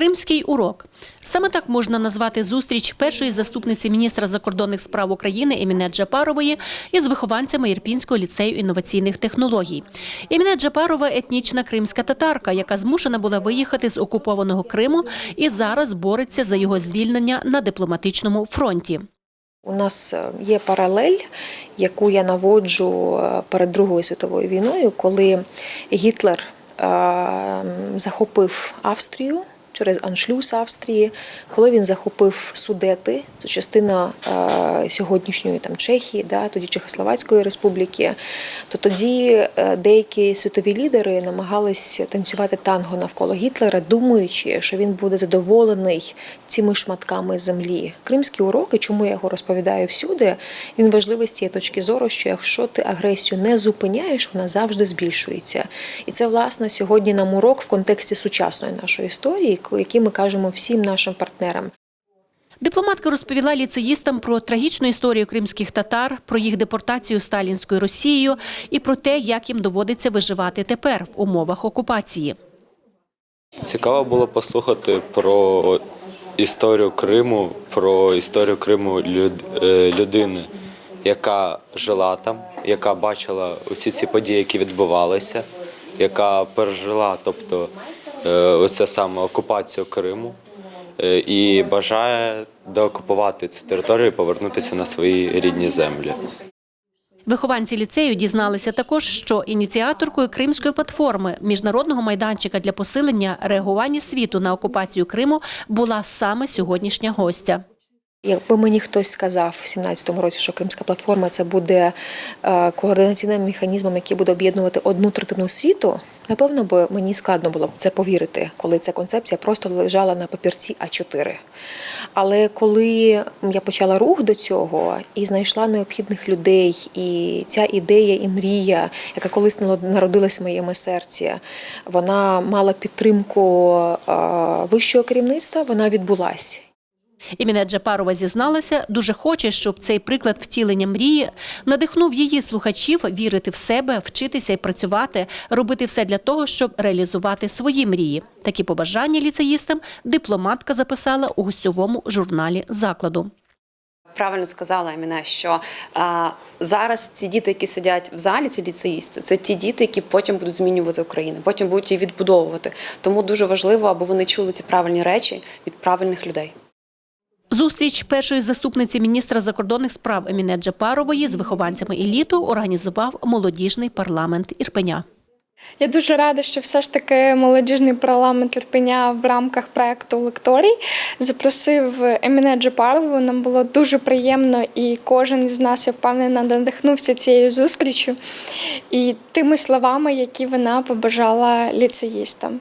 Кримський урок. Саме так можна назвати зустріч першої заступниці міністра закордонних справ України Еміне Джапарової із вихованцями Ірпінського ліцею інноваційних технологій. Еміне Джапарова – етнічна кримська татарка, яка змушена була виїхати з окупованого Криму і зараз бореться за його звільнення на дипломатичному фронті. У нас е, є паралель, яку я наводжу е, перед Другою світовою війною, коли Гітлер е, захопив Австрію через аншлюз Австрії, коли він захопив Судети, це частина е, сьогоднішньої там Чехії, да, тоді Чехословацької республіки, то тоді е, деякі світові лідери намагались танцювати танго навколо Гітлера, думаючи, що він буде задоволений цими шматками землі. Кримські уроки, чому я його розповідаю всюди, він важливий з цієї точки зору, що якщо ти агресію не зупиняєш, вона завжди збільшується. І це власне сьогодні нам урок в контексті сучасної нашої історії, який ми кажемо всім нашим партнерам. Дипломатка розповіла ліцеїстам про трагічну історію кримських татар, про їх депортацію сталінською Росією і про те, як їм доводиться виживати тепер в умовах окупації. Цікаво було послухати про історію Криму, про історію Криму люд- е, людини, яка жила там, яка бачила усі ці події, які відбувалися, яка пережила, тобто оце саме окупацію Криму, е, і бажає деокупувати цю територію і повернутися на свої рідні землі. Вихованці ліцею дізналися також, що ініціаторкою Кримської платформи міжнародного майданчика для посилення реагування світу на окупацію Криму була саме сьогоднішня гостя. Якби мені хтось сказав в 17-му році, що Кримська платформа це буде е, координаційним механізмом, який буде об'єднувати одну третину світу, напевно, би мені складно було б це повірити, коли ця концепція просто лежала на папірці А4. Але коли я почала рух до цього і знайшла необхідних людей, і ця ідея і мрія, яка колись народилась в моєму серці, вона мала підтримку вищого керівництва, вона відбулась. Іміне Джапарова зізналася, дуже хоче, щоб цей приклад втілення мрії надихнув її слухачів вірити в себе, вчитися і працювати, робити все для того, щоб реалізувати свої мрії. Такі побажання ліцеїстам дипломатка записала у гостьовому журналі закладу. Правильно сказала мене, що а, зараз ці діти, які сидять в залі, ці ліцеїсти, це ті діти, які потім будуть змінювати Україну, потім будуть її відбудовувати. Тому дуже важливо, аби вони чули ці правильні речі від правильних людей. Зустріч першої заступниці міністра закордонних справ Еміне Джапарової з вихованцями еліту організував молодіжний парламент Ірпеня. Я дуже рада, що все ж таки молодіжний парламент Ірпеня в рамках проекту Лекторій запросив Еміне Джапарову. Нам було дуже приємно, і кожен із нас я впевнена надихнувся цією зустрічю і тими словами, які вона побажала ліцеїстам.